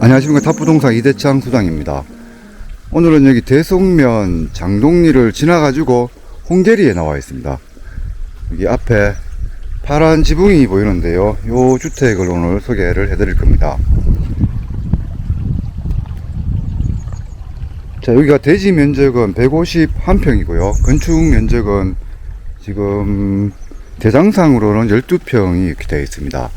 안녕하십니까 탑부동산 이대창 수장입니다. 오늘은 여기 대송면 장동리를 지나가지고 홍계리에 나와 있습니다. 여기 앞에 파란 지붕이 보이는데요. 요 주택을 오늘 소개를 해드릴 겁니다. 자 여기가 대지 면적은 151평이고요. 건축 면적은 지금 대장상으로는 12평이 이렇게 되어 있습니다.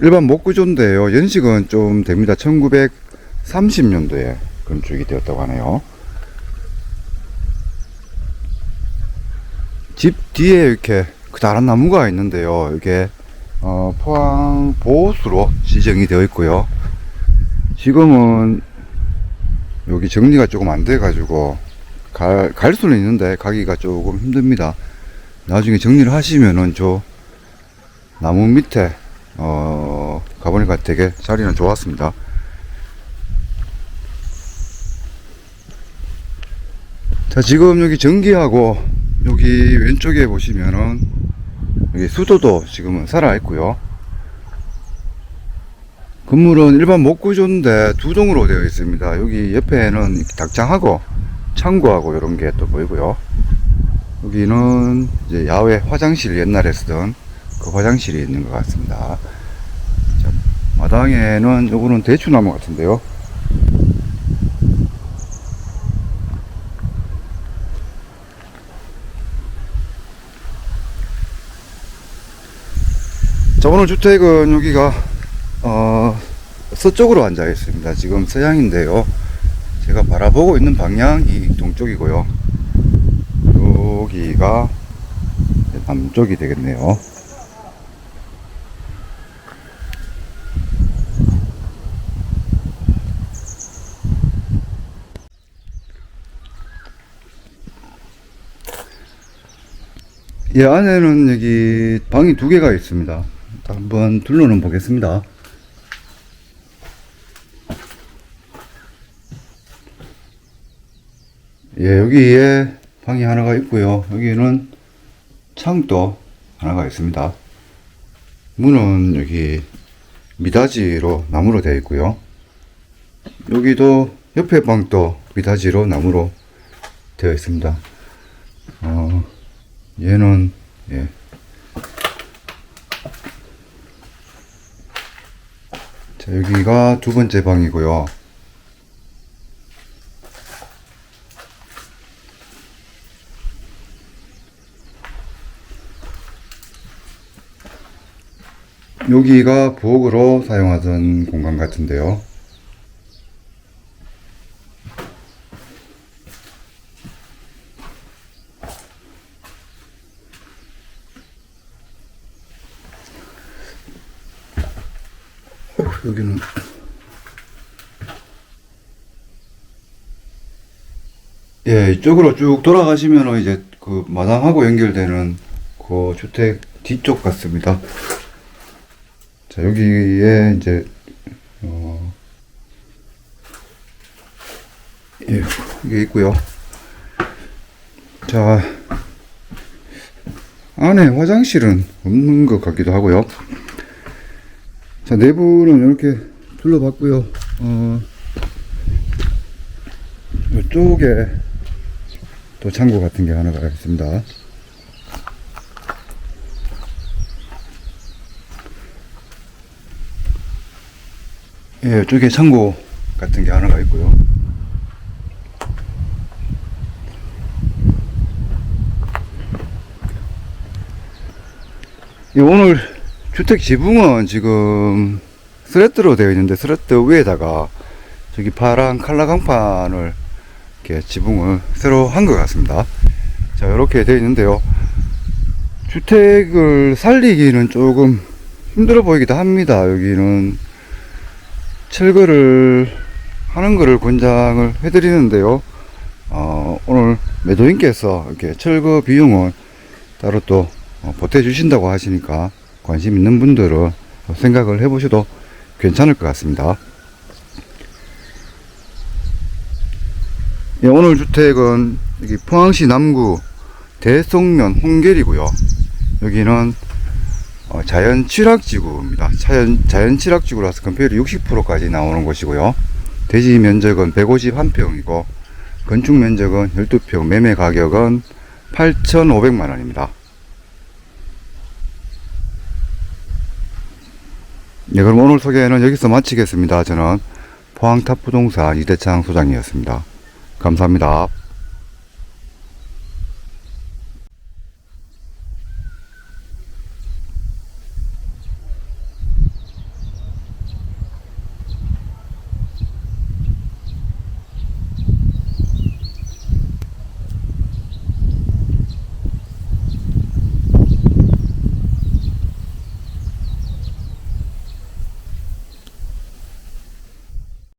일반 목구조인데요. 연식은 좀 됩니다. 1930년도에 건축이 되었다고 하네요. 집 뒤에 이렇게 크다란 나무가 있는데요. 이게 어, 포항 보호수로 지정이 되어 있고요. 지금은 여기 정리가 조금 안 돼가지고 갈, 갈 수는 있는데 가기가 조금 힘듭니다. 나중에 정리를 하시면은 저 나무 밑에 어, 가보니까 되게 자리는 좋았습니다. 자, 지금 여기 전기하고 여기 왼쪽에 보시면은 여기 수도도 지금은 살아있고요. 건물은 일반 목구조인데 두 동으로 되어 있습니다. 여기 옆에는 닭장하고 창고하고 이런 게 또 보이고요. 여기는 이제 야외 화장실 옛날에 쓰던 그 화장실이 있는 것 같습니다. 자, 마당에는 요거는 대추나무 같은데요. 자, 오늘 주택은 여기가, 어, 서쪽으로 앉아 있습니다. 지금 서양인데요. 제가 바라보고 있는 방향이 동쪽이고요. 여기가 남쪽이 되겠네요. 예, 안에는 여기 방이 두 개가 있습니다. 한번 둘러는 보겠습니다. 예, 여기에 방이 하나가 있고요. 여기는 창도 하나가 있습니다. 문은 여기 미닫이로 나무로 되어 있고요. 여기도 옆에 방도 미닫이로 나무로 되어 있습니다. 어, 얘는 예. 자, 여기가 두 번째 방이고요. 여기가 부엌으로 사용하던 공간 같은데요. 어, 여기는 예, 이쪽으로 쭉 돌아가시면 이제 그 마당하고 연결되는 그 주택 뒤쪽 같습니다. 자, 여기에 이제, 어, 예, 이게 있고요. 자, 안에 화장실은 없는 것 같기도 하고요. 자, 내부는 이렇게 둘러봤고요. 어, 이쪽에 또 창고 같은 게 하나가 있습니다. 예, 이쪽에 창고 같은 게 하나가 있고요. 예, 오늘 주택 지붕은 지금 스레트로 되어 있는데 스레트 위에다가 저기 파란 칼라 강판을 이렇게 지붕을 새로 한 것 같습니다. 자, 이렇게 되어 있는데요. 주택을 살리기는 조금 힘들어 보이기도 합니다. 여기는 철거를 하는 것을 권장을 해드리는데요. 어, 오늘 매도인께서 이렇게 철거 비용은 따로 또 어, 보태주신다고 하시니까 관심 있는 분들은 생각을 해보셔도 괜찮을 것 같습니다. 예, 오늘 주택은 여기 포항시 남구 대송면 홍계리고요. 여기는 어, 자연 취락지구입니다. 자연, 자연 취락지구라서 건폐율이 60%까지 나오는 곳이고요. 대지 면적은 151평이고, 건축 면적은 12평, 매매 가격은 8,500만 원입니다. 네, 그럼 오늘 소개는 여기서 마치겠습니다. 저는 포항탑부동산 이대창 소장이었습니다. 감사합니다.